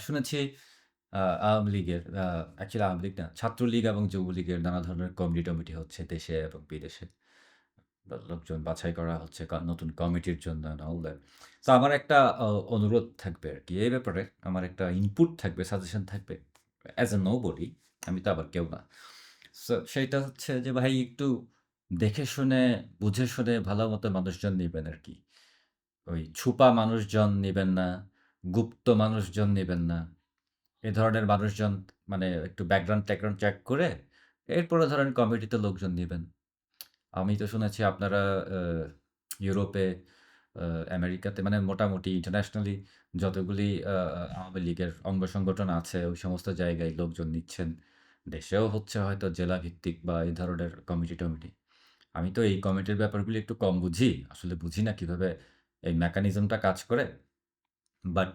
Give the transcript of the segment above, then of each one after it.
শুনেছি আওয়ামী লীগের অ্যাকচুয়ালি আওয়ামী লীগ না, ছাত্রলীগ এবং যুবলীগের নানা ধরনের কমিটি-টমিটি হচ্ছে দেশে এবং বিদেশে। লোকজন বাছাই করা হচ্ছে নতুন কমিটির জন্য. সো আমার একটা অনুরোধ থাকবে আর কি এই ব্যাপারে আমার একটা ইনপুট থাকবে, সাজেশন থাকবে। অ্যাজ এ নোবডি আমি তো আবার কেউ না। সেইটা হচ্ছে যে ভাই একটু দেখে শুনে, বুঝে শুনে ভালো মতো মানুষজন নেবেন আর কি ওই ছুপা মানুষজন নেবেন না, গুপ্ত মানুষজন নেবেন না। এ ধরনের মানুষজন মানে একটু ব্যাকগ্রাউন্ড-ট্যাকগ্রাউন্ড চেক করে এরপরে ধরেন কমিটিতে লোকজন নেবেন আমি তো শুনেছি আপনারা ইউরোপে, আমেরিকাতে মানে মোটামুটি ইন্টারন্যাশনালি যতগুলি আওয়ামী লীগের অঙ্গ সংগঠন আছে ওই সমস্ত জায়গায় লোকজন নিচ্ছেন। দেশেও হচ্ছে হয়তো জেলাভিত্তিক বা এই ধরনের কমিটি-টমিটি। আমি তো এই কমিটির ব্যাপারগুলি একটু কম বুঝি। আসলে বুঝি না কীভাবে এই মেকানিজমটা কাজ করে। বাট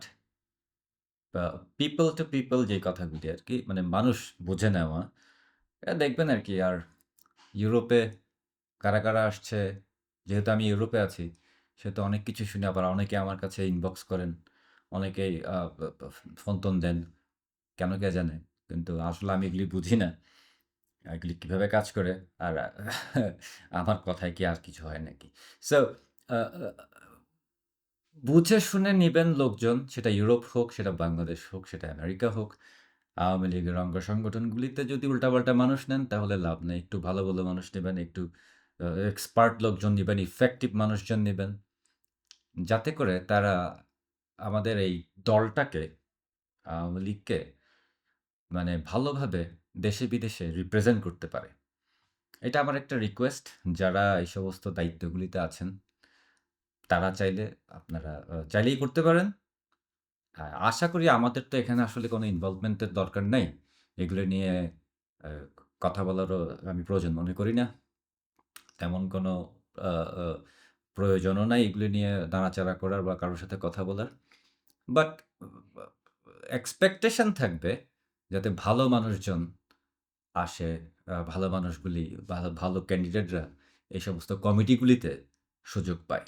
পিপল টু পিপল যে কথাগুলি আর কি মানে মানুষ বুঝে নেওয়া। এটা দেখবেন আরকি আর ইউরোপে কারা, কারা আসছে যেহেতু আমি ইউরোপে আছি সেহেতু অনেক কিছু শুনে আবার অনেকে আমার কাছে ইনবক্স করেন। অনেকেই ব ফোন-টোন দেন। কেন কে জানে? কিন্তু আসলে আমি এগুলি বুঝি না। এগুলি কীভাবে কাজ করে আর আমার কথায় কি আর কিছু হয় নাকি? সো বুঝে শুনে নিবেন লোকজন। সেটা ইউরোপ হোক, সেটা বাংলাদেশ হোক, সেটা আমেরিকা হোক। আওয়ামী লীগের অঙ্গ সংগঠনগুলিতে যদি উল্টাপাল্টা মানুষ নেন তাহলে লাভ নেই। একটু ভালো, ভালো মানুষ নেবেন একটু এক্সপার্ট লোকজন নেবেন ইফেক্টিভ মানুষজন নেবেন যাতে করে তারা আমাদের এই দলটাকে, আওয়ামী লীগকে মানে ভালোভাবে দেশে-বিদেশে রিপ্রেজেন্ট করতে পারে। এটা আমার একটা রিকোয়েস্ট যারা এই সমস্ত দায়িত্বগুলিতে আছেন। তারা চাইলে আপনারা চাইলেই করতে পারেন। আশা করি আমাদের তো এখানে আসলে কোনো ইনভলভমেন্টের দরকার নেই এগুলো নিয়ে কথা বলারও আমি প্রয়োজন মনে করি না। তেমন কোনো প্রয়োজনও নাই এগুলো নিয়ে দাঁড়াচাড়া করার বা কারোর সাথে কথা বলার। বাট এক্সপেকটেশন থাকবে যাতে ভালো মানুষজন আসে, ভালো মানুষগুলি ভালো ভালো ক্যান্ডিডেটরা এই সমস্ত কমিটিগুলিতে সুযোগ পায়।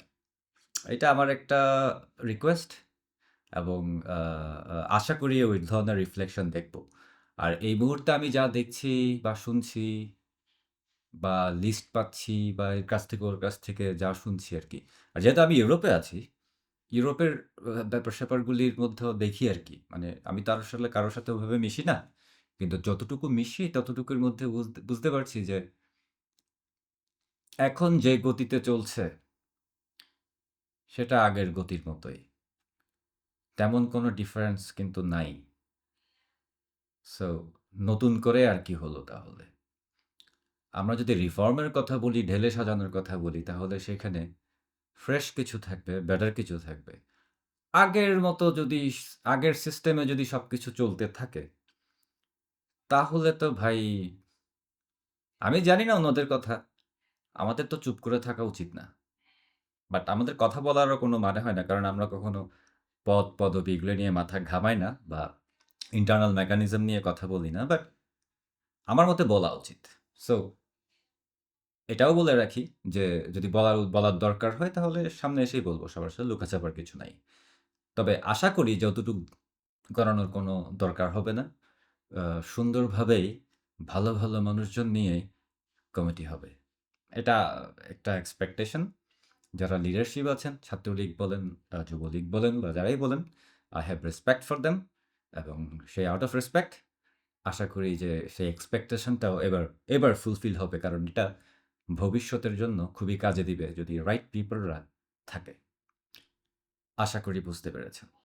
এটা আমার একটা রিকোয়েস্ট এবং আশা করি ওই ধরনের রিফ্লেকশন দেখব। আর এই মুহূর্তে আমি যা দেখছি বা শুনছি বা লিস্ট পাচ্ছি বা এর কাছ থেকে ওর কাছ থেকে যা শুনছি আর কি আর যেহেতু আমি ইউরোপে আছি, ইউরোপের ব্যাপার-স্যাপারগুলির মধ্যেও দেখি আর কি মানে আমি তো আর আসলে কারও সাথে ওভাবে মিশি না। কিন্তু যতটুকু মিশি ততটুকুর মধ্যে বুঝতে পারছি যে এখন যে গতিতে চলছে সেটা আগের গতির মতোই। তেমন কোনো ডিফারেন্স কিন্তু নাই। সো নতুন করে আর কি হলো তাহলে? আমরা যদি রিফর্মের কথা বলি, ঢেলে সাজানোর কথা বলি তাহলে সেখানে ফ্রেশ কিছু থাকবে, বেটার কিছু থাকবে। আগের মতো যদি আগের সিস্টেমে যদি সবকিছু চলতে থাকে তাহলে তো ভাই আমি জানি না অন্যদের কথা। আমাদের তো চুপ করে থাকা উচিত না। বাট আমাদের কথা বলারও কোনো মানে হয় না। কারণ আমরা কখনো পদ-পদবি এগুলো নিয়ে মাথা ঘামাই না বা ইন্টারনাল মেকানিজম নিয়ে কথা বলি না। বাট আমার মতে বলা উচিত। সো এটাও বলে রাখি যে যদি বলার বলার দরকার হয় তাহলে সামনে এসেই বলব সবার সাথে লুকাচাপার কিছু নাই। তবে আশা করি যতটুক করানোর কোনো দরকার হবে না। সুন্দরভাবেই ভালো, ভালো মানুষজন নিয়ে কমিটি হবে। এটা একটা এক্সপেকটেশন। যারা লিডারশিপ আছেন, ছাত্রলীগ বলেন, যুবলীগ বলেন বা যারাই বলেন, I have respect for them এবং সেই আউট অফ রেসপেক্ট আশা করি যে সেই এক্সপেকটেশনটাও এবার, এবার ফুলফিল হবে। কারণ এটা ভবিষ্যতের জন্য খুবই কাজে দিবে যদি রাইট পিপলরা থাকে। আশা করি বুঝতে পেরেছেন।